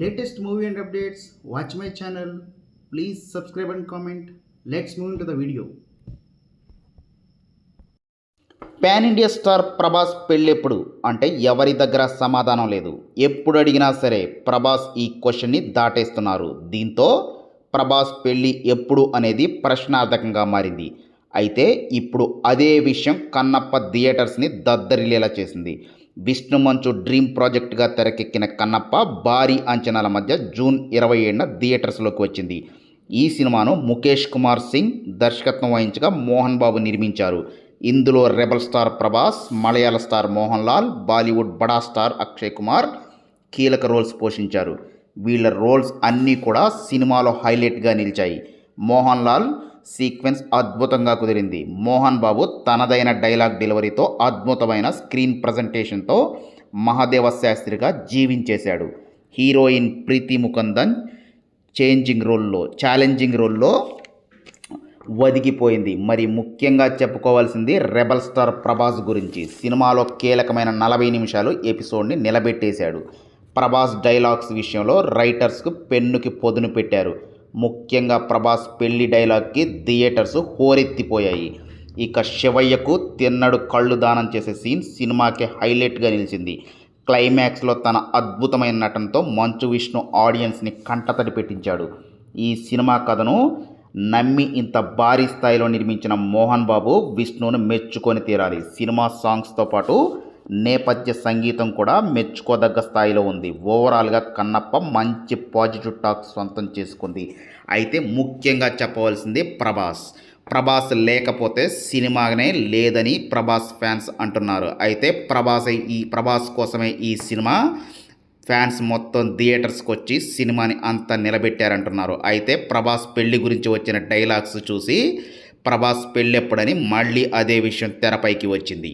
Latest movie and updates watch my channel please subscribe and comment let's move to the video pan India star Prabhas పెళ్ళెప్పుడు అంటే ఎవరి దగ్గర సమాధానం లేదు. ఎప్పుడు అడిగినా సరే ప్రభాస్ ఈ క్వశ్చన్ని దాటేస్తున్నారు. దీంతో ప్రభాస్ పెళ్ళి ఎప్పుడు అనేది ప్రశ్నార్థకంగా మారింది. అయితే ఇప్పుడు అదే విషయం కన్నప్ప థియేటర్స్ని దద్దరిల్లేలా చేసింది. విష్ణు మంచు డ్రీమ్ ప్రాజెక్టుగా తెరకెక్కిన కన్నప్ప భారీ అంచనాల మధ్య జూన్ ఇరవై ఏడున థియేటర్స్లోకి వచ్చింది. ఈ సినిమాను ముఖేష్ కుమార్ సింగ్ దర్శకత్వం వహించగా మోహన్ బాబు నిర్మించారు. ఇందులో రెబల్ స్టార్ ప్రభాస్ మలయాళ స్టార్ మోహన్ లాల్ బాలీవుడ్ బడా స్టార్ అక్షయ్ కుమార్ కీలక రోల్స్ పోషించారు. వీళ్ళ రోల్స్ అన్నీ కూడా సినిమాలో హైలైట్గా నిలిచాయి. మోహన్ లాల్ సీక్వెన్స్ అద్భుతంగా కుదిరింది. మోహన్ బాబు తనదైన డైలాగ్ డెలివరీతో అద్భుతమైన స్క్రీన్ ప్రజెంటేషన్తో మహాదేవ శాస్త్రిగా జీవించేశాడు. హీరోయిన్ ప్రీతి ముకుందన్ చేంజింగ్ రోల్లో ఛాలెంజింగ్ రోల్లో వదిగిపోయింది మరి ముఖ్యంగా చెప్పుకోవాల్సింది రెబల్ స్టార్ ప్రభాస్ గురించి. సినిమాలో కీలకమైన నలభై నిమిషాలు ఎపిసోడ్ని నిలబెట్టేశాడు. ప్రభాస్ డైలాగ్స్ విషయంలో రైటర్స్కు పెన్నుకి పొదును పెట్టారు. ముఖ్యంగా ప్రభాస్ పెళ్ళి డైలాగ్కి థియేటర్స్ హోరెత్తిపోయాయి. ఇక శివయ్యకు తిన్నడు కళ్ళు దానం చేసే సీన్ సినిమాకి హైలైట్గా నిలిచింది. క్లైమాక్స్లో తన అద్భుతమైన నటనతో మంచు విష్ణు ఆడియన్స్ని కంటతడి పెట్టించాడు. ఈ సినిమా కథను నమ్మి ఇంత భారీ స్థాయిలో నిర్మించిన మోహన్ బాబు విష్ణును మెచ్చుకొని తీరాలి. సినిమా సాంగ్స్తో పాటు నేపథ్య సంగీతం కూడా మెచ్చుకోదగ్గ స్థాయిలో ఉంది. ఓవరాల్గా కన్నప్ప మంచి పాజిటివ్ టాక్ సొంతం చేసుకుంది. అయితే ముఖ్యంగా చెప్పవలసింది ప్రభాస్. ప్రభాస్ లేకపోతే సినిమానే లేదని ప్రభాస్ ఫ్యాన్స్ అంటున్నారు. అయితే ప్రభాస్ ఈ ప్రభాస్ కోసమే ఈ సినిమా ఫ్యాన్స్ మొత్తం థియేటర్స్కి వచ్చి సినిమాని అంతా నిలబెట్టారంటున్నారు. అయితే ప్రభాస్ పెళ్ళి గురించి వచ్చిన డైలాగ్స్ చూసి ప్రభాస్ పెళ్ళెప్పుడని మళ్ళీ అదే విషయం తెరపైకి వచ్చింది.